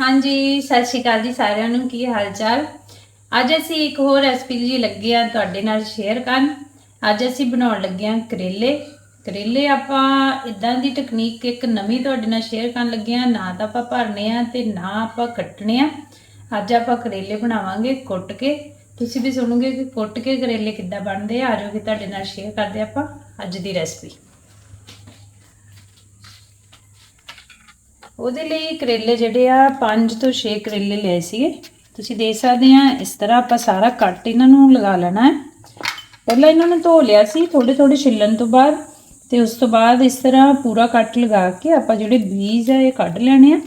ਹਾਂਜੀ, ਸਤਿ ਸ਼੍ਰੀ ਅਕਾਲ ਜੀ ਸਾਰਿਆਂ ਨੂੰ, ਕੀ ਹਾਲ ਚਾਲ ਅੱਜ ਅਸੀਂ ਇੱਕ ਹੋਰ ਰੈਸਪੀ ਜੀ ਲੱਗੇ ਆ ਤੁਹਾਡੇ ਨਾਲ ਸ਼ੇਅਰ ਕਰਨ। ਅੱਜ ਅਸੀਂ ਬਣਾਉਣ ਲੱਗੇ ਆ ਕਰੇਲੇ। ਕਰੇਲੇ ਆਪਾਂ ਇਦਾਂ ਦੀ ਟੈਕਨੀਕ ਇੱਕ ਨਵੀਂ ਤੁਹਾਡੇ ਨਾਲ ਸ਼ੇਅਰ ਕਰਨ ਲੱਗੇ ਆ ਨਾ ਤਾਂ ਆਪਾਂ ਭਰਨੇ ਆ ਤੇ ਨਾ ਆਪਾਂ ਕੱਟਣੇ ਆ ਅੱਜ ਆਪਾਂ ਕਰੇਲੇ ਬਣਾਵਾਂਗੇ ਕੁੱਟ ਕੇ। ਤੁਸੀਂ ਵੀ ਸੁਣੋਗੇ ਕਿ ਕੁੱਟ ਕੇ ਕਰੇਲੇ ਕਿੱਦਾਂ ਬਣਦੇ ਆ। ਆਜੋ ਕਿ ਤੁਹਾਡੇ ਨਾਲ ਸ਼ੇਅਰ ਕਰਦੇ ਆਪਾਂ ਅੱਜ ਦੀ ਰੈਸਪੀ ਉਹਦੇ ਲਈ ਕਰੇਲੇ ਜਿਹੜੇ ਆ 5 ਤੋਂ 6 ਕਰੇਲੇ ਲਏ ਸੀਗੇ। ਤੁਸੀਂ ਦੇਖ ਸਕਦੇ ਆ, ਇਸ ਤਰ੍ਹਾਂ ਆਪਾਂ ਸਾਰਾ ਕੱਟ ਇਹਨਾਂ ਨੂੰ ਲਗਾ ਲੈਣਾ ਹੈ। ਪਹਿਲਾਂ ਇਹਨਾਂ ਨੂੰ ਧੋ ਲਿਆ ਸੀ ਥੋੜੇ ਥੋੜੇ ਛਿੱਲਣ ਤੋਂ ਬਾਅਦ ਤੇ ਉਸ ਤੋਂ ਬਾਅਦ ਇਸ ਤਰ੍ਹਾਂ ਪੂਰਾ ਕੱਟ ਲਗਾ ਕੇ ਆਪਾਂ ਜਿਹੜੇ ਬੀਜ ਆ, ਇਹ ਕੱਢ ਲੈਣੇ ਆ।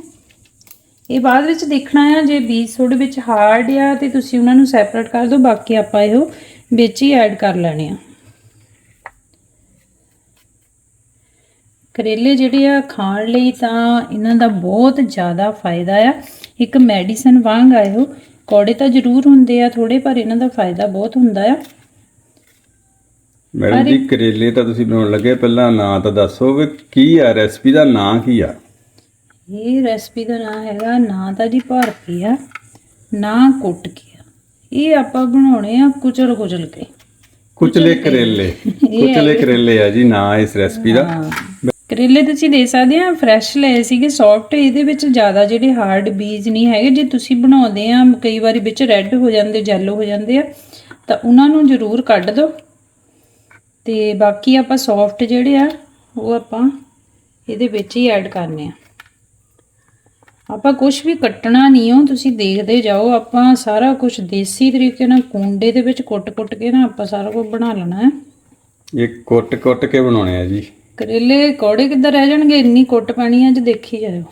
ਇਹ ਬਾਅਦ ਵਿੱਚ ਦੇਖਣਾ ਆ, ਜੇ ਬੀਜ ਥੋੜੇ ਵਿੱਚ ਹਾਰਡ ਆ ਤੇ ਤੁਸੀਂ ਉਹਨਾਂ ਨੂੰ ਸੈਪਰੇਟ ਕਰ ਦਿਓ, ਬਾਕੀ ਆਪਾਂ ਇਹੋ ਵਿੱਚ ਹੀ ਐਡ ਕਰ ਲੈਣੇ ਆ। ਕਰੇਲੇ ਜਿਹੜੇ ਆ ਖਾਣ ਲਈ ਤਾਂ ਇਹਨਾਂ ਦਾ ਬਹੁਤ ਜ਼ਿਆਦਾ ਫਾਇਦਾ ਆ। ਇੱਕ ਮੈਡੀਸਨ ਵਾਂਗ ਆ ਇਹੋ। ਕੌੜੇ ਤਾਂ ਜ਼ਰੂਰ ਹੁੰਦੇ ਆ ਥੋੜੇ ਪਰ ਇਹਨਾਂ ਦਾ ਫਾਇਦਾ ਬਹੁਤ ਹੁੰਦਾ ਆ। ਮੈਡਮ ਜੀ ਕਰੇਲੇ ਤਾਂ ਤੁਸੀਂ ਬਣਾਉਣ ਲੱਗੇ ਪਹਿਲਾਂ ਨਾਂ ਤਾਂ ਦੱਸੋ ਵੀ ਕੀ ਆ ਰੈਸਪੀ ਦਾ ਨਾਂ ਕੀ ਆ? ਇਹ ਰੈਸਪੀ ਦਾ ਨਾਮ ਹੈਗਾ ਨਾ ਤਾਂ ਜੀ ਭਰ ਕੇ ਆ ਨਾ ਕੁੱਟ ਕੇ ਆ। ਇਹ ਆਪਾਂ ਬਣਾਉਣੇ ਆ ਕੁਚਲ ਕੁਚਲ ਕੇ। ਕੁਚਲੇ ਕਰੇਲੇ। ਕੁਚਲੇ ਕਰੇਲੇ ਆ ਜੀ ਨਾਂ ਇਸ ਰੈਸਪੀ ਦਾ। ਕਰੇਲੇ ਤੁਸੀਂ ਦੇ ਸਕਦੇ ਆ ਫਰੈਸ਼ ਲਏ ਸੀਗੇ ਸੌਫਟ ਇਹਦੇ ਵਿੱਚ ਜ਼ਿਆਦਾ ਜਿਹੜੇ ਹਾਰਡ ਬੀਜ ਨਹੀਂ ਹੈਗੇ, ਜੇ ਤੁਸੀਂ ਬਣਾਉਂਦੇ ਆ, ਕਈ ਵਾਰੀ ਵਿੱਚ ਰੈੱਡ ਹੋ ਜਾਂਦੇ ਜੈਲੋ ਹੋ ਜਾਂਦੇ ਆ, ਤਾਂ ਉਹਨਾਂ ਨੂੰ ਜ਼ਰੂਰ ਕੱਢ ਦਿਓ। ਤੇ ਬਾਕੀ ਆਪਾਂ ਸੌਫਟ ਜਿਹੜੇ ਆ, ਉਹ ਆਪਾਂ ਇਹਦੇ ਵਿੱਚ ਹੀ ਐਡ ਕਰਨੇ ਆ। ਆਪਾਂ ਕੁਝ ਵੀ ਕੱਟਣਾ ਨਹੀਂ ਹੋ ਤੁਸੀਂ ਦੇਖਦੇ ਜਾਓ, ਆਪਾਂ ਸਾਰਾ ਕੁਝ ਦੇਸੀ ਤਰੀਕੇ ਨਾਲ ਕੁੰਡੇ ਦੇ ਵਿੱਚ ਕੁੱਟ-ਕੁੱਟ ਕੇ ਨਾ ਆਪਾਂ ਸਾਰਾ ਕੁਝ ਬਣਾ ਲੈਣਾ ਹੈ। ਇਹ ਕੁੱਟ-ਕੁੱਟ ਕੇ ਬਣਾਉਣੇ ਆ ਜੀ। ਕਰੇਲੇ ਕੌੜੇ ਕਿੱਦਾਂ ਰਹਿ ਜਾਣਗੇ? ਇੰਨੀ ਕੁੱਟ ਪੈਣੀ ਅੱਜ ਦੇਖੀ ਜਾਇਓ।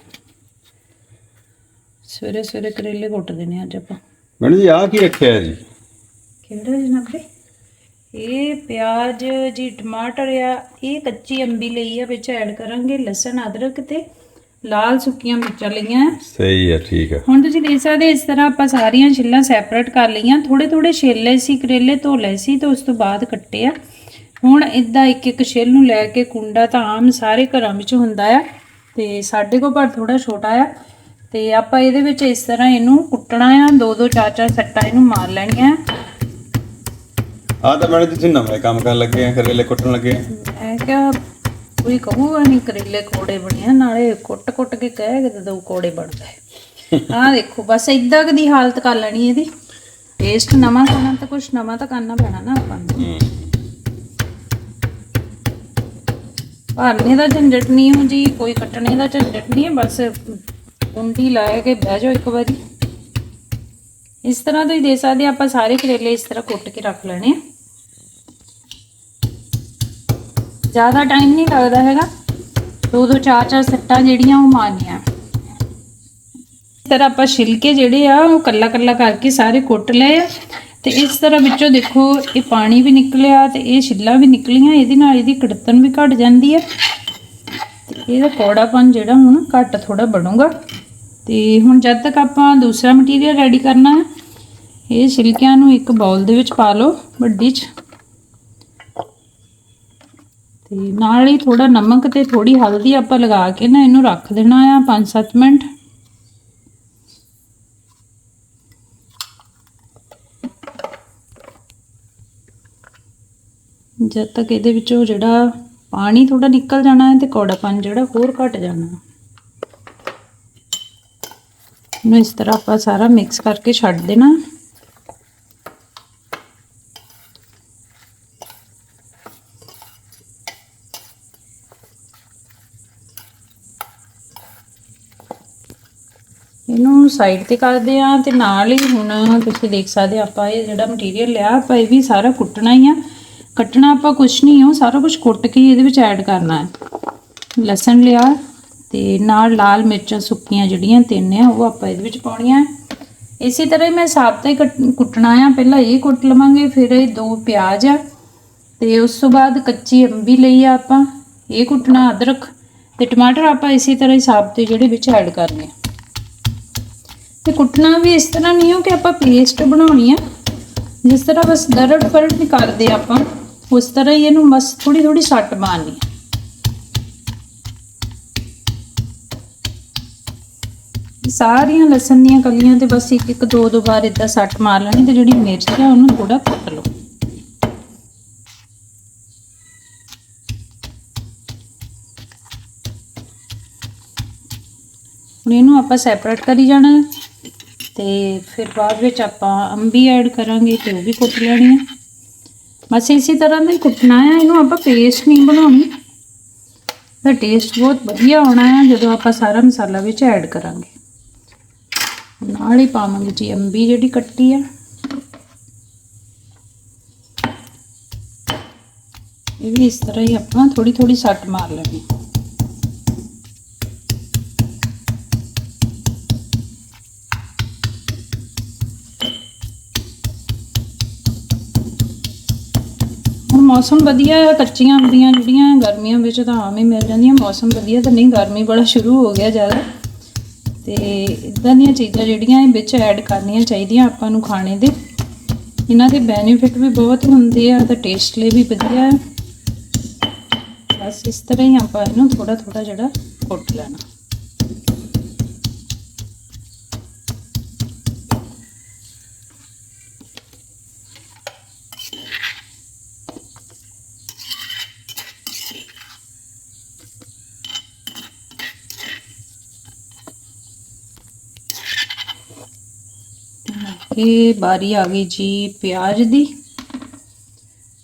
ਸਵੇਰੇ ਸਵੇਰੇ ਕਰੇਲੇ ਕੁੱਟਦੇ ਨੇ ਅੱਜ ਆਪਾਂ। ਮੈਡਮ ਜੀ ਆਹ ਕੀ ਰੱਖਿਆ ਜੀ? ਕਿਹੜਾ ਜਨਾਬੇ ਇਹ ਪਿਆਜ਼ ਜੀ ਟਮਾਟਰ ਆ ਇਹ ਕੱਚੀ ਅੰਬੀ ਲਈ ਆ ਵਿੱਚ ਐਡ ਕਰਾਂਗੇ ਲਸਣ ਅਦਰਕ ਤੇ ਲਾਲ ਸੁੱਕੀਆਂ ਮਿਰਚਾਂ ਲਈਆਂ। ਸਹੀ ਆ ਠੀਕ ਆ। ਹੁਣ ਤੁਸੀਂ ਦੇਖ ਸਕਦੇ ਇਸ ਤਰ੍ਹਾਂ ਆਪਾਂ ਸਾਰੀਆਂ ਛਿੱਲਾਂ ਸੈਪਰੇਟ ਕਰ ਲਈਆਂ। ਥੋੜੇ ਥੋੜੇ ਛਿੱਲੇ ਸੀ ਕਰੇਲੇ ਧੋ ਲਏ ਸੀ ਤੇ ਉਸ ਤੋਂ ਬਾਅਦ ਕੱਟੇ ਆ। ਹੁਣ ਇਦਾਂ ਇੱਕ ਇੱਕ ਛਿੱਲ ਨੂੰ ਲੈ ਕੇ ਕੁੰਡਾ ਤਾਂ ਆਮ ਸਾਰੇ ਘਰਾਂ ਵਿੱਚ ਹੁੰਦਾ ਆ ਤੇ ਸਾਡੇ ਕੋਲ ਪਰ ਥੋੜਾ ਛੋਟਾ ਆ ਤੇ ਆਪਾਂ ਇਹਦੇ ਵਿੱਚ ਇਸ ਤਰ੍ਹਾਂ ਇਹਨੂੰ ਕੁੱਟਣਾ ਆ ਦੋ ਦੋ ਚਾਰ ਚਾਰ ਸੱਟਾਂ ਇਹਨੂੰ ਮਾਰ ਲੈਣੀਆਂ। ਆਹ ਤਾਂ ਮੈਡਮ ਤੁਸੀਂ ਨਵੇਂ ਕੰਮ ਕਰਨ ਲੱਗੇ ਆ ਕਰੇਲੇ ਕੁੱਟਣ ਲੱਗੇ ਆ। ਮੈਂ ਕਿਹਾ ਕੋਈ ਕਹੂਗਾ ਨਹੀਂ ਕਰੇਲੇ ਕੋੜੇ ਬਣੇ ਆ ਨਾਲੇ ਕੁੱਟ ਕੁੱਟ ਕੇ ਕਹੇਗਾ ਤੇ ਦੋ ਕੋੜੇ ਬਣਦੇ ਆਹ ਦੇਖੋ ਬਸ ਇਦਾਂ ਦੀ ਹਾਲਤ ਕਰ ਲੈਣੀ ਇਹਦੀ। ਟੇਸਟ ਨਵਾਂ ਕਰਨਾ ਤਾਂ ਕੁਝ ਨਵਾਂ ਤਾਂ ਕਰਨਾ ਪੈਣਾ ਨਾ ਆਪਾਂ ਨੂੰ ਹੂੰ। ਭਰਨੇ ਦਾ ਝੰਡਟ ਨਹੀਂ ਹੋ ਜੀ, ਕੋਈ ਕੱਟਣੇ ਦਾ ਝੰਡਟ ਨਹੀਂ ਹੈ, ਬਸ ਕੁੰਡੀ ਲਾ ਕੇ ਬਹਿ ਜਾਓ ਇੱਕ ਵਾਰੀ। ਇਸ ਤਰ੍ਹਾਂ ਤੁਸੀਂ ਦੇ ਸਕਦੇ ਆਪਾਂ ਸਾਰੇ ਕਰੇਲੇ ਇਸ ਤਰ੍ਹਾਂ ਕੁੱਟ ਕੇ ਰੱਖ ਲੈਣੇ ਆ। ਜ਼ਿਆਦਾ ਟਾਈਮ ਨਹੀਂ ਲੱਗਦਾ ਹੈਗਾ। ਦੋ ਦੋ, ਚਾਰ ਚਾਰ ਸੱਟਾਂ ਜਿਹੜੀਆਂ ਉਹ ਮਾਰਨੀਆਂ। ਇਸ ਤਰ੍ਹਾਂ ਆਪਾਂ ਛਿਲਕੇ ਜਿਹੜੇ ਆ, ਉਹ ਕੱਲਾ ਕੱਲਾ ਕਰਕੇ ਸਾਰੇ ਕੁੱਟ ਲਏ ਆ। ਤੇ ਇਸ ਤਰ੍ਹਾਂ ਵਿੱਚੋਂ ਦੇਖੋ ਇਹ ਪਾਣੀ ਵੀ ਨਿਕਲਿਆ ਤੇ ਇਹ ਛਿੱਲਾਂ ਵੀ ਨਿਕਲੀਆਂ, ਇਹਦੇ ਨਾਲ ਇਹਦੀ ਕੜਤਨ ਵੀ ਘਟ ਜਾਂਦੀ ਹੈ। ਤੇ ਇਹਦਾ ਕੌੜਾਪਨ ਜਿਹੜਾ ਹੁਣ ਘੱਟ ਥੋੜਾ ਬਣੂਗਾ। ਤੇ ਹੁਣ ਜਦ ਤੱਕ ਆਪਾਂ ਦੂਸਰਾ ਮਟੀਰੀਅਲ ਰੈਡੀ ਕਰਨਾ ਹੈ, ਇਹ ਛਿਲਕਿਆਂ ਨੂੰ ਇੱਕ ਬਾਉਲ ਦੇ ਵਿੱਚ ਪਾ ਲਓ ਵੱਡੀ 'ਚ। ਤੇ ਨਾਲ ਹੀ ਥੋੜਾ ਨਮਕ ਤੇ ਥੋੜੀ ਹਲਦੀ ਆਪਾਂ ਲਗਾ ਕੇ ਨਾ ਇਹਨੂੰ ਰੱਖ ਦੇਣਾ ਆ 5-7 ਮਿੰਟ। ਜਦ ਤੱਕ ਇਹਦੇ ਵਿੱਚੋਂ ਜਿਹੜਾ ਪਾਣੀ ਥੋੜਾ ਨਿਕਲ ਜਾਣਾ ਹੈ ਤੇ ਕੌੜਾਪਨ ਜਿਹੜਾ ਹੋਰ ਘਟ ਜਾਣਾ ਹੈ। ਇਹਨੂੰ ਇਸ ਤਰ੍ਹਾਂ ਆਪਾਂ ਸਾਰਾ ਮਿਕਸ ਕਰਕੇ ਛੱਡ ਦੇਣਾ ਇਹਨੂੰ ਸਾਈਡ ਤੇ ਕਰਦੇ ਆ ਤੇ ਨਾਲ ਹੀ ਹੁਣ ਤੁਸੀਂ ਦੇਖ ਸਕਦੇ ਆਪਾਂ ਇਹ ਜਿਹੜਾ ਮਟੀਰੀਅਲ ਲਿਆ ਆਪਾਂ ਇਹ ਵੀ ਸਾਰਾ ਕੁੱਟਣਾ ਹੀ ਆ ਕੱਟਣਾ ਆਪਾਂ ਕੁਝ ਨਹੀਂ ਹੋ ਸਾਰਾ ਕੁਝ ਕੁੱਟ ਕੇ ਇਹਦੇ ਵਿੱਚ ਐਡ ਕਰਨਾ ਹੈ। ਲਸਣ ਲਿਆ ਤੇ ਨਾਲ ਲਾਲ ਮਿਰਚਾਂ ਸੁੱਕੀਆਂ ਜਿਹੜੀਆਂ ਤਿੰਨ ਆ, ਉਹ ਆਪਾਂ ਇਹਦੇ ਵਿੱਚ ਪਾਉਣੀਆਂ ਇਸੇ ਤਰ੍ਹਾਂ ਹੀ ਮੈਂ ਸਾਬਤਾ ਹੀ ਕੱਟ- ਕੁੱਟਣਾ ਆ, ਪਹਿਲਾਂ ਇਹ ਕੁੱਟ ਲਵਾਂਗੇ, ਫਿਰ ਇਹ ਦੋ ਪਿਆਜ਼ ਆ। ਤੇ ਉਸ ਤੋਂ ਬਾਅਦ ਕੱਚੀ ਅੰਬੀ ਲਈ ਆ ਆਪਾਂ, ਇਹ ਕੁੱਟਣਾ ਅਦਰਕ ਤੇ ਟਮਾਟਰ ਆਪਾਂ ਇਸੇ ਤਰ੍ਹਾਂ ਹੀ ਸਾਬਤੇ ਜਿਹੜੇ ਵਿੱਚ ਐਡ ਕਰਨੇ ਆ। ਤੇ ਕੁੱਟਣਾ ਵੀ ਇਸ ਤਰ੍ਹਾਂ ਨਹੀਂ ਹੋ ਕਿ ਆਪਾਂ ਪੇਸਟ ਬਣਾਉਣੀ ਆ। ਜਿਸ ਤਰ੍ਹਾਂ ਬਸ ਦਰੜ ਫਰੜ ਨਹੀਂ ਕਰਦੇ ਆਪਾਂ। ਉਸ ਤਰ੍ਹਾਂ ਹੀ ਇਹਨੂੰ ਬਸ ਥੋੜੀ ਥੋੜੀ ਸੱਟ ਮਾਰਨੀ ਆ ਸਾਰੀਆਂ ਲਸਣ ਦੀਆਂ ਕਲੀਆਂ ਤੇ ਬਸ ਇੱਕ ਇੱਕ ਦੋ ਦੋ ਵਾਰ ਇਦਾਂ ਸੱਟ ਮਾਰ ਲੈਣੀ ਤੇ ਜਿਹੜੀ ਮਿਰਚ ਹੈ ਉਹਨੂੰ ਥੋੜਾ ਕੁੱਟ ਲਓ। ਹੁਣ ਇਹਨੂੰ ਆਪਾਂ ਸੈਪਰੇਟ ਕਰੀ ਜਾਣਾ ਤੇ ਫਿਰ ਬਾਅਦ ਵਿੱਚ ਆਪਾਂ ਅੰਬੀ ਐਡ ਕਰਾਂਗੇ ਤੇ ਉਹ ਵੀ ਕੁੱਟ ਲੈਣੀ ਹੈ। ਬਸ ਇਸੇ ਤਰ੍ਹਾਂ ਦਾ ਹੀ ਕੁੱਟਣਾ ਹੈ, ਇਹਨੂੰ ਆਪਾਂ ਪੇਸਟ ਨਹੀਂ ਬਣਾਉਣੀ। ਦਾ ਟੇਸਟ ਬਹੁਤ ਵਧੀਆ ਆਉਣਾ ਹੈ, ਜਦੋਂ ਆਪਾਂ ਸਾਰਾ ਮਸਾਲਾ ਵਿੱਚ ਐਡ ਕਰਾਂਗੇ। ਨਾਲ ਹੀ ਪਾਵਾਂਗੇ ਜੀ, ਅੰਬੀ ਜਿਹੜੀ ਕੱਟੀ ਆ। ਇਹ ਵੀ ਇਸ ਤਰ੍ਹਾਂ ਹੀ ਆਪਾਂ ਥੋੜੀ ਥੋੜੀ ਸੱਟ ਮਾਰ ਲੈਣੀ ਮੌਸਮ ਵਧੀਆ ਹੈ ਕੱਚੀਆਂ ਅੰਬੀਆਂ ਜਿਹੜੀਆਂ, ਗਰਮੀਆਂ ਵਿੱਚ ਤਾਂ ਆਮ ਹੀ ਮਿਲ ਜਾਂਦੀਆਂ, ਮੌਸਮ ਵਧੀਆ ਤਾਂ ਨਹੀਂ, ਗਰਮੀ ਬੜਾ ਸ਼ੁਰੂ ਹੋ ਗਿਆ ਜ਼ਿਆਦਾ। ਤੇ ਇਦਾਂ ਦੀਆਂ ਚੀਜ਼ਾਂ ਜਿਹੜੀਆਂ ਇਹ ਵਿੱਚ ਐਡ ਕਰਨੀਆਂ ਚਾਹੀਦੀਆਂ ਆਪਾਂ ਨੂੰ ਖਾਣੇ ਦੇ। ਇਹਨਾਂ ਦੇ ਬੈਨੀਫਿਟ ਵੀ ਬਹੁਤ ਹੁੰਦੇ ਆ, ਤਾਂ ਟੇਸਟ ਲਈ ਵੀ ਵਧੀਆ। ਹੈ ਬਸ ਇਸ ਤਰ੍ਹਾਂ ਹੀ ਆਪਾਂ ਇਹਨੂੰ ਥੋੜਾ ਥੋੜਾ ਜਿਹੜਾ ਕੁੱਟ ਲੈਣਾ। ਇਹ ਬਾਰੀ ਆ ਗਈ ਜੀ ਪਿਆਜ਼ ਦੀ।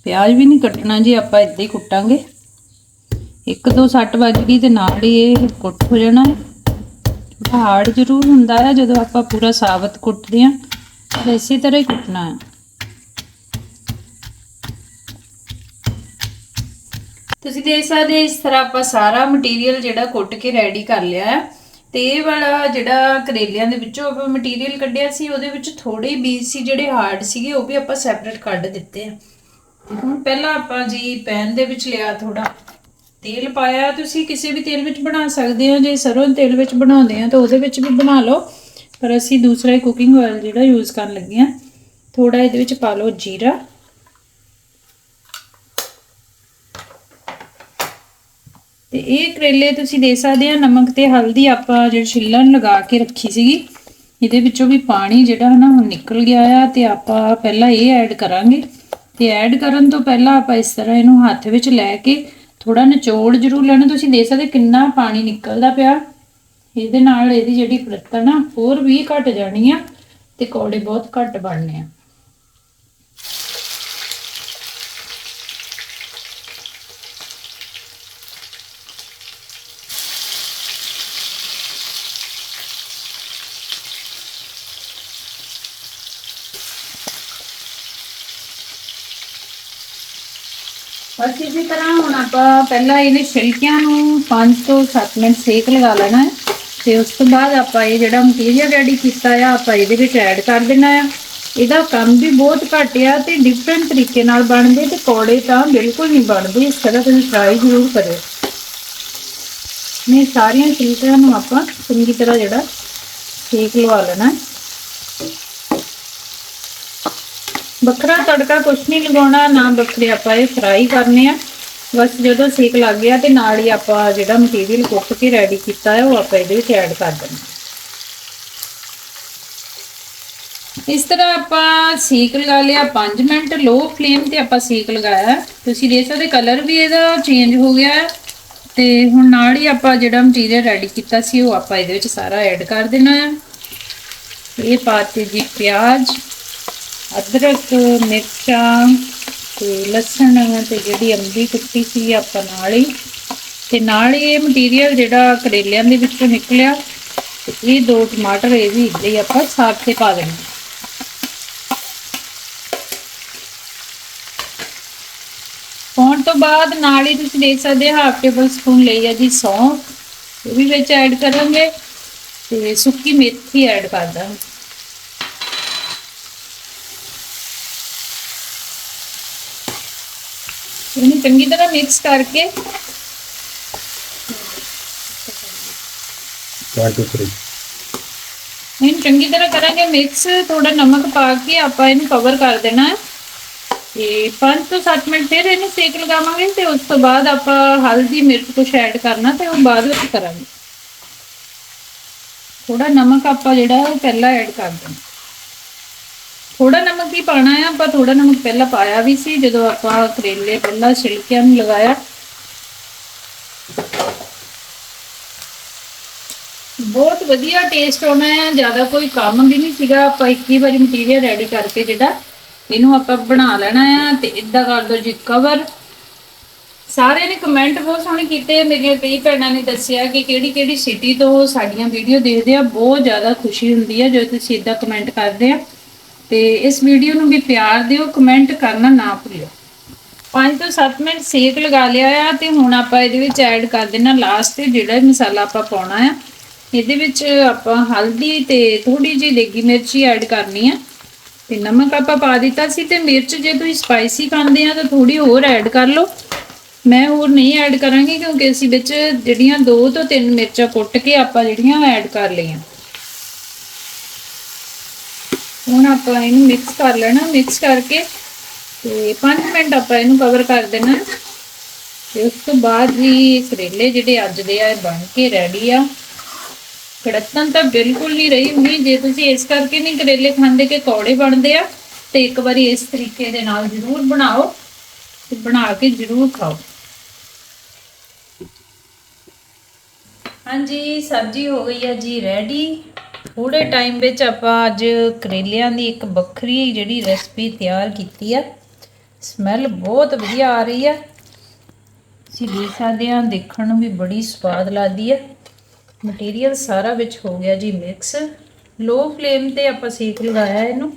ਪਿਆਜ਼ ਵੀ ਨਹੀਂ ਕੱਟਣਾ ਜੀ, ਆਪਾਂ ਇੱਦਾਂ ਹੀ ਕੁੱਟਾਂਗੇ। ਇੱਕ ਦੋ ਸੱਟ ਵੱਜ ਗਈ ਤੇ ਨਾਲ ਹੀ ਇਹ ਕੁੱਟ ਹੋ ਜਾਣਾ ਹੈ। ਥੋੜਾ ਹਾਰਡ ਜ਼ਰੂਰ ਹੁੰਦਾ ਹੈ, ਜਦੋਂ ਆਪਾਂ ਪੂਰਾ ਸਾਬਤ ਕੁੱਟਦੇ ਹਾਂ, ਪਰ ਇਸੇ ਤਰ੍ਹਾਂ ਹੀ ਕੁੱਟਣਾ ਹੈ। ਤੁਸੀਂ ਦੇਖ ਸਕਦੇ ਇਸ ਤਰ੍ਹਾਂ ਆਪਾਂ ਸਾਰਾ ਮਟੀਰੀਅਲ ਜਿਹੜਾ ਕੁੱਟ ਕੇ ਰੈਡੀ ਕਰ ਲਿਆ ਹੈ। ਤੇ ਇਹ ਵਾਲਾ ਜਿਹੜਾ ਕਰੇਲਿਆਂ ਦੇ ਵਿੱਚੋਂ ਆਪਾਂ ਮਟੀਰੀਅਲ ਕੱਢਿਆ ਸੀ, ਉਹਦੇ ਵਿੱਚ ਥੋੜੇ ਬੀਜ ਸੀ ਜਿਹੜੇ ਹਾਰਡ ਸੀਗੇ, ਉਹ ਵੀ ਆਪਾਂ ਸੈਪਰੇਟ ਕੱਢ ਦਿੱਤੇ ਆ। ਹੁਣ ਪਹਿਲਾਂ ਆਪਾਂ ਜੀ ਪੈਨ ਦੇ ਵਿੱਚ ਲਿਆ ਥੋੜਾ ਤੇਲ ਪਾਇਆ। ਤੁਸੀਂ ਕਿਸੇ ਵੀ ਤੇਲ ਵਿੱਚ ਬਣਾ ਸਕਦੇ ਹੋ ਜੇ ਸਰੋਂ ਤੇਲ ਵਿੱਚ ਬਣਾਉਂਦੇ ਆ, ਤਾਂ ਉਹਦੇ ਵਿੱਚ ਵੀ ਬਣਾ ਲਓ। ਪਰ ਅਸੀਂ ਦੂਸਰਾ ਹੀ ਕੁਕਿੰਗ ਆਇਲ ਜਿਹੜਾ ਯੂਜ਼ ਕਰਨ ਲੱਗੇ ਆ। ਥੋੜਾ ਇਹਦੇ ਵਿੱਚ ਪਾ ਲਓ ਜੀਰਾ। ਤੇ ਇਹ ਕਰੇਲੇ ਤੁਸੀਂ ਦੇ ਸਕਦੇ ਆ, ਨਮਕ ਤੇ ਹਲਦੀ ਆਪਾਂ ਜਿਹੜੀ ਛਿੱਲਣ ਲਗਾ ਕੇ ਰੱਖੀ ਸੀਗੀ, ਇਹਦੇ ਵਿੱਚੋਂ ਵੀ ਪਾਣੀ ਜਿਹੜਾ ਹੈ ਨਾ ਹੁਣ ਨਿਕਲ ਗਿਆ ਆ ਤੇ ਆਪਾਂ ਪਹਿਲਾਂ ਇਹ ਐਡ ਕਰਾਂਗੇ। ਤੇ ਐਡ ਕਰਨ ਤੋਂ ਪਹਿਲਾਂ ਆਪਾਂ ਇਸ ਤਰ੍ਹਾਂ ਇਹਨੂੰ ਹੱਥ ਵਿੱਚ ਲੈ ਕੇ ਥੋੜਾ ਨਿਚੋੜ ਜ਼ਰੂਰ ਲੈਣਾ। ਤੁਸੀਂ ਦੇ ਸਕਦੇ ਕਿੰਨਾ ਪਾਣੀ ਨਿਕਲਦਾ ਪਿਆ। ਇਹਦੇ ਨਾਲ ਇਹਦੀ ਜਿਹੜੀ ਪ੍ਰਤਣ ਆ, ਹੋਰ ਵੀ ਘਟ ਜਾਣੀ ਆ ਤੇ ਕੌੜੇ ਬਹੁਤ ਘੱਟ ਬਣਨੇ ਆ। ਬਸ ਇਸੇ ਤਰ੍ਹਾਂ ਹੁਣ ਆਪਾਂ ਪਹਿਲਾਂ ਇਹਨੇ ਛਿਲਕਿਆਂ ਨੂੰ 5 ਤੋਂ 7 ਮਿੰਟ ਸੇਕ ਲਗਾ ਲੈਣਾ ਹੈ ਤੇ ਉਸ ਤੋਂ ਬਾਅਦ ਆਪਾਂ ਇਹ ਜਿਹੜਾ ਮਟੀਰੀਅਲ ਰੈਡੀ ਕੀਤਾ ਆ, ਆਪਾਂ ਇਹਦੇ ਵਿੱਚ ਐਡ ਕਰ ਦੇਣਾ ਆ। ਇਹਦਾ ਕੰਮ ਵੀ ਬਹੁਤ ਘੱਟ ਆ ਤੇ ਡਿਫਰੈਂਟ ਤਰੀਕੇ ਨਾਲ ਬਣਦੇ ਤੇ ਕੌੜੇ ਤਾਂ ਬਿਲਕੁਲ ਨਹੀਂ ਬਣਦੇ। ਇਸ ਤਰ੍ਹਾਂ ਤੁਸੀਂ ਟਰਾਈ ਜ਼ਰੂਰ ਕਰਿਓ। ਨੇ ਸਾਰੀਆਂ ਛਿਲਕਿਆਂ ਨੂੰ ਆਪਾਂ ਚੰਗੀ ਤਰ੍ਹਾਂ ਜਿਹੜਾ ਸੇਕ ਲਵਾ ਲੈਣਾ ਹੈ ਵੱਖਰਾ ਤੜਕਾ ਕੁਛ ਨਹੀਂ ਲਗਾਉਣਾ, ਨਾ ਵੱਖਰੇ ਆਪਾਂ ਇਹ ਫਰਾਈ ਕਰਨੇ ਆ। ਬਸ ਜਦੋਂ ਸੇਕ ਲੱਗ ਗਿਆ ਤੇ ਨਾਲ ਹੀ ਆਪਾਂ ਜਿਹੜਾ ਮਟੀਰੀਅਲ ਕੁੱਟ ਕੇ ਰੈਡੀ ਕੀਤਾ ਹੈ, ਉਹ ਆਪਾਂ ਇਹਦੇ ਵਿੱਚ ਐਡ ਕਰ ਦੇਣਾ। ਇਸ ਤਰ੍ਹਾਂ ਆਪਾਂ ਸੇਕ ਲਗਾ ਲਿਆ 5 ਮਿੰਟ ਲੋ ਫਲੇਮ ਤੇ ਆਪਾਂ ਸੇਕ ਲਗਾਇਆ। ਤੁਸੀਂ ਦੇਖ ਸਕਦੇ ਕਲਰ ਵੀ ਇਹਦਾ ਚੇਂਜ ਹੋ ਗਿਆ ਹੈ। ਤੇ ਹੁਣ ਨਾਲ ਹੀ ਆਪਾਂ ਜਿਹੜਾ ਮਟੀਰੀਅਲ ਰੈਡੀ ਕੀਤਾ ਸੀ, ਉਹ ਆਪਾਂ ਇਹਦੇ ਵਿੱਚ ਸਾਰਾ ਐਡ ਕਰ ਦੇਣਾ ਹੈ। ਇਹ ਪਾਤੇ ਜੀ ਪਿਆਜ਼। ਅਦਰਕ, ਮਿਰਚਾਂ ਤੇ ਲਸਣ ਤੇ ਜਿਹੜੀ ਅੰਬੀ ਕੁੱਟੀ ਸੀ ਆਪਾਂ ਨਾਲ ਹੀ। ਤੇ ਨਾਲ ਹੀ ਇਹ ਮਟੀਰੀਅਲ ਜਿਹੜਾ ਕਰੇਲਿਆਂ ਦੇ ਵਿੱਚੋਂ ਨਿਕਲਿਆ, ਤੇ ਇਹ ਦੋ ਟਮਾਟਰ ਇਹ ਵੀ ਇੱਦਾਂ ਹੀ ਆਪਾਂ ਸਾਗ ਤੇ ਪਾ ਦੇਣਾ। ਪਾਉਣ ਤੋਂ ਬਾਅਦ ਨਾਲ ਹੀ ਤੁਸੀਂ ਦੇਖ ਸਕਦੇ ਹੋ ਹਾਫ ਟੇਬਲ ਸਪੂਨ ਲਈ ਹੈ ਜੀ ਸੌਂਫ ਇਹ ਵੀ ਵਿੱਚ ਐਡ ਕਰਾਂਗੇ, ਤੇ ਸੁੱਕੀ ਮੇਥੀ ਐਡ ਕਰ ਦਾਂਗੇ। ਇਹਨੂੰ ਚੰਗੀ ਤਰ੍ਹਾਂ ਮਿਕਸ ਕਰਕੇ। 1 2 3 ਇਹਨੂੰ ਚੰਗੀ ਤਰ੍ਹਾਂ ਕਰਾਂਗੇ ਮਿਕਸ ਥੋੜਾ ਨਮਕ ਪਾ ਕੇ ਆਪਾਂ ਇਹਨੂੰ ਕਵਰ ਕਰ ਦੇਣਾ। ਹੈ ਤੇ 5 ਤੋਂ 7 ਮਿੰਟ ਫਿਰ ਇਹਨੂੰ ਸੇਕ ਲਗਾਵਾਂਗੇ ਤੇ ਉਸ ਤੋਂ ਬਾਅਦ ਆਪਾਂ ਹਲਦੀ ਮਿਰਚ ਕੁਛ ਐਡ ਕਰਨਾ ਤੇ ਉਹ ਬਾਅਦ ਵਿੱਚ ਕਰਾਂਗੇ। ਥੋੜਾ ਨਮਕ ਆਪਾਂ ਜਿਹੜਾ ਉਹ ਪਹਿਲਾਂ ਐਡ ਕਰ ਦੇਣਾ। ਥੋੜਾ ਨਮਕ ਹੀ ਪਾਣਾ ਆ, ਆਪਾਂ ਥੋੜਾ ਨਮਕ ਪਹਿਲਾਂ ਪਾਇਆ ਵੀ ਸੀ, ਜਦੋਂ ਆਪਾਂ ਕਰੇਲੇ ਪਹਿਲਾਂ ਛਿਲਕਿਆਂ ਨੂੰ ਲਗਾਇਆ। ਬਹੁਤ ਵਧੀਆ ਟੇਸਟ ਆਉਣਾ ਹੈ ਜ਼ਿਆਦਾ ਕੋਈ ਕੰਮ ਵੀ ਨਹੀਂ ਸੀਗਾ, ਆਪਾਂ ਇੱਕ ਹੀ ਵਾਰੀ ਮਟੀਰੀਅਲ ਰੈਡੀ ਕਰਕੇ ਜਿਹੜਾ ਇਹਨੂੰ ਆਪਾਂ ਬਣਾ ਲੈਣਾ ਆ, ਤੇ ਇਦਾਂ ਕਰ ਦੋ ਜੀ ਕਵਰ ਸਾਰਿਆਂ ਨੇ ਕਮੈਂਟ ਬਹੁਤ ਸੋਹਣੇ ਕੀਤੇ, ਮੇਰੀਆਂ ਕਈ ਭੈਣਾਂ ਨੇ ਦੱਸਿਆ ਕਿ ਕਿਹੜੀ ਕਿਹੜੀ ਸਿਟੀ ਤੋਂ ਸਾਡੀਆਂ ਵੀਡੀਓ ਦੇਖਦੇ ਆ, ਬਹੁਤ ਜ਼ਿਆਦਾ ਖੁਸ਼ੀ ਹੁੰਦੀ ਹੈ ਜਦੋਂ ਤੁਸੀਂ ਇਦਾਂ ਕਮੈਂਟ ਕਰਦੇ ਆ। ਤੇ ਇਸ ਵੀਡੀਓ ਨੂੰ ਵੀ ਪਿਆਰ ਦਿਓ ਕਮੈਂਟ ਕਰਨਾ ਨਾ ਭੁੱਲਿਓ। 5 ਤੋਂ 7 ਮਿੰਟ ਸੇਕ ਲਗਾ ਲਿਆ ਆ ਤੇ ਹੁਣ ਆਪਾਂ ਇਹਦੇ ਵਿੱਚ ਐਡ ਕਰ ਦੇਣਾ ਲਾਸਟ ਤੇ ਜਿਹੜਾ ਮਸਾਲਾ ਆਪਾਂ ਪਾਉਣਾ ਆ। ਇਹਦੇ ਵਿੱਚ ਆਪਾਂ ਹਲਦੀ ਤੇ ਥੋੜੀ ਜਿਹੀ ਦੇਗੀ ਮਿਰਚੀ ਐਡ ਕਰਨੀ ਆ। ਤੇ ਨਮਕ ਆਪਾਂ ਪਾ ਦਿੱਤਾ ਸੀ ਤੇ ਮਿਰਚ ਜੇ ਤੁਸੀਂ ਸਪਾਈਸੀ ਖਾਂਦੇ ਆ ਤਾਂ ਥੋੜੀ ਹੋਰ ਐਡ ਕਰ ਲਓ। ਮੈਂ ਹੋਰ ਨਹੀਂ ਐਡ ਕਰਾਂਗੀ ਕਿਉਂਕਿ ਅਸੀਂ ਵਿੱਚ ਜਿਹੜੀਆਂ ਦੋ ਤੋਂ ਤਿੰਨ ਮਿਰਚਾਂ ਕੁੱਟ ਕੇ ਆਪਾਂ ਜਿਹੜੀਆਂ ਐਡ ਕਰ ਲਈਆਂ। ਹੁਣ ਆਪਾਂ ਇਹਨੂੰ ਮਿਕਸ ਕਰ ਲੈਣਾ ਮਿਕਸ ਕਰਕੇ ਤੇ 5 ਮਿੰਟ ਆਪਾਂ ਇਹਨੂੰ ਕਵਰ ਕਰ ਦੇਣਾ। ਤੇ ਉਸ ਤੋਂ ਬਾਅਦ ਵੀ ਕਰੇਲੇ ਜਿਹੜੇ ਅੱਜ ਦੇ ਆ ਬਣ ਕੇ ਰੈਡੀ ਆ। ਕੜਤਨ ਤਾਂ ਬਿਲਕੁਲ ਨਹੀਂ ਰਹੀ ਹੁੰਦੀ ਜੇ ਤੁਸੀਂ ਇਸ ਕਰਕੇ ਨਹੀਂ ਕਰੇਲੇ ਖਾਂਦੇ ਕਿ ਕੌੜੇ ਬਣਦੇ ਆ, ਤੇ ਇੱਕ ਵਾਰੀ ਇਸ ਤਰੀਕੇ ਦੇ ਨਾਲ ਜ਼ਰੂਰ ਬਣਾਓ ਤੇ ਬਣਾ ਕੇ ਜ਼ਰੂਰ ਖਾਓ। ਹਾਂਜੀ, ਸਬਜ਼ੀ ਹੋ ਗਈ ਹੈ ਜੀ ਰੈਡੀ ਥੋੜੇ ਟਾਈਮ ਵਿੱਚ ਆਪਾਂ ਅੱਜ ਕਰੇਲਿਆਂ ਦੀ ਇੱਕ ਵੱਖਰੀ ਜਿਹੜੀ ਰੈਸਪੀ ਤਿਆਰ ਕੀਤੀ ਆ। ਸਮੈਲ ਬਹੁਤ ਵਧੀਆ ਆ ਰਹੀ ਆ। ਤੁਸੀਂ ਦੇਖ ਸਕਦੇ ਆ ਦੇਖਣ ਨੂੰ ਵੀ ਬੜੀ ਸਵਾਦ ਲੱਗਦੀ ਆ। ਮਟੀਰੀਅਲ ਸਾਰਾ ਵਿੱਚ ਹੋ ਗਿਆ ਜੀ ਮਿਕਸ ਲੋ ਫਲੇਮ ਤੇ ਆਪਾਂ ਸੇਕ ਲਗਾਇਆ ਇਹਨੂੰ।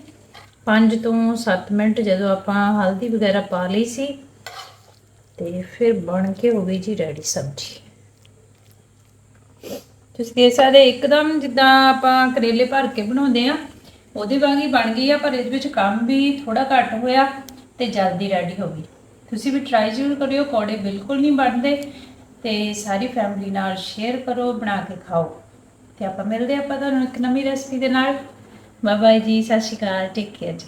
5 ਤੋਂ 7 ਮਿੰਟ ਜਦੋਂ ਆਪਾਂ ਹਲਦੀ ਵਗੈਰਾ ਪਾ ਲਈ ਸੀ। ਤੇ ਫਿਰ ਬਣ ਕੇ ਹੋ ਗਈ ਜੀ ਰੈਡੀ ਸਬਜ਼ੀ। ਤੁਸੀਂ ਦੇਖ ਸਕਦੇ ਇੱਕਦਮ ਜਿੱਦਾਂ ਆਪਾਂ ਕਰੇਲੇ ਭਰ ਕੇ ਬਣਾਉਂਦੇ ਆ ਉਹਦੇ ਵਾਂਗ ਹੀ ਬਣ ਗਈ ਆ, ਪਰ ਇਹਦੇ ਵਿੱਚ ਕੰਮ ਵੀ ਥੋੜਾ ਘੱਟ ਹੋਇਆ ਤੇ ਜਲਦੀ ਰੈਡੀ ਹੋ ਗਈ। ਤੁਸੀਂ ਵੀ ਟਰਾਈ ਜ਼ਰੂਰ ਕਰਿਓ, ਕੌੜੇ ਬਿਲਕੁਲ ਨਹੀਂ ਬਣਦੇ ਤੇ ਸਾਰੀ ਫੈਮਿਲੀ ਨਾਲ ਸ਼ੇਅਰ ਕਰੋ, ਬਣਾ ਕੇ ਖਾਓ। ਤੇ ਆਪਾਂ ਮਿਲਦੇ ਆਪਾਂ ਤੁਹਾਨੂੰ ਇੱਕ ਨਵੀਂ ਰੈਸਪੀ ਦੇ ਨਾਲ। ਬਾਏ ਬਾਏ ਜੀ, ਸਤਿ ਸ਼੍ਰੀ ਅਕਾਲ ਟੇਕ ਕੇਅਰ ਜੀ।